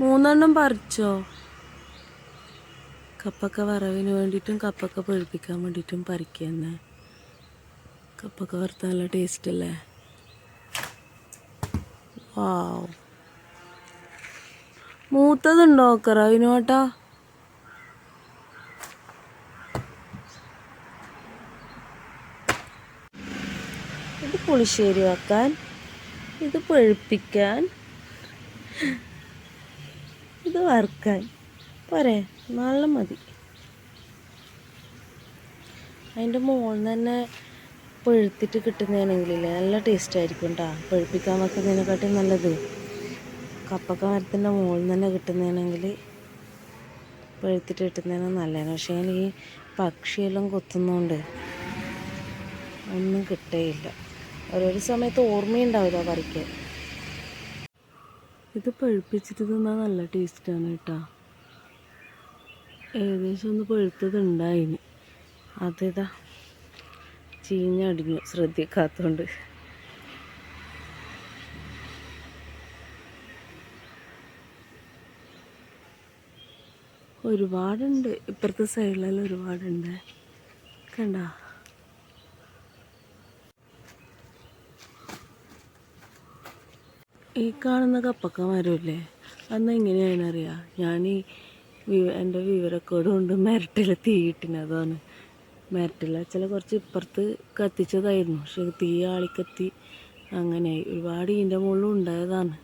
മൂന്നെണ്ണം പറിച്ചോ? കപ്പൊക്കെ വറവിന് വേണ്ടിയിട്ടും കപ്പൊക്കെ പൊഴിപ്പിക്കാൻ വേണ്ടിയിട്ടും പറിക്കുന്നേ. കപ്പൊക്കെ വറുത്ത നല്ല ടേസ്റ്റ് അല്ലേ വാവ്. മൂത്തതുണ്ടോ കറവിനോട്ടാ ഇത് പുളിശ്ശേരി വെക്കാൻ ഇത് പഴുപ്പിക്കാൻ ഇത് വറുക്കാൻ. പോരെ നല്ല മതി. അതിന്റെ മുകളിൽ തന്നെ പഴുത്തിട്ട് കിട്ടുന്നതാണെങ്കിലേ നല്ല ടേസ്റ്റ് ആയിരിക്കും കേട്ടോ പഴുപ്പിക്കാൻ വെക്കുന്നതിനെക്കാട്ടും നല്ലത്. കപ്പൊക്കെ മരത്തിന്റെ മുകളിൽ തന്നെ കിട്ടുന്നതാണെങ്കിൽ പഴുത്തിട്ട് കിട്ടുന്നതിന് നല്ലതാണ് പക്ഷേ ഈ പക്ഷിയെല്ലാം കൊത്തുന്നതുകൊണ്ട് ഒന്നും കിട്ടേയില്ല. ഓരോരോ സമയത്ത് ഓർമ്മയുണ്ടാവില്ല പറിക്കാൻ. ഇത് പഴുപ്പിച്ചിട്ട് തിന്നാൽ നല്ല ടേസ്റ്റാണ് കേട്ടോ. ഏകദേശം ഒന്ന് പഴുത്തത് ഉണ്ടായിന് അതിതാ? ചീഞ്ഞടിഞ്ഞു ശ്രദ്ധിക്കാത്തോണ്ട്. ഒരുപാടുണ്ട്. ഇപ്പുറത്തെ സൈഡിലെല്ലാം ഒരുപാടുണ്ട്. കണ്ട? ഈ കാണുന്ന കപ്പക്ക അന്ന് എങ്ങനെയാണ് അറിയാം ഞാൻ ഈ എന്റെ വിവരക്കേട് കൊണ്ട് മിരട്ടിൽ തീയിട്ടിനതാണ്. മിരട്ടിൽ ചില കുറച്ച് ഇപ്പുറത്ത് കത്തിച്ചതായിരുന്നു. പക്ഷെ തീ ആളിക്കത്തി അങ്ങനെ ഒരുപാട് ഇതിന്റെ മുകളിൽ ഉണ്ടായതാണ്.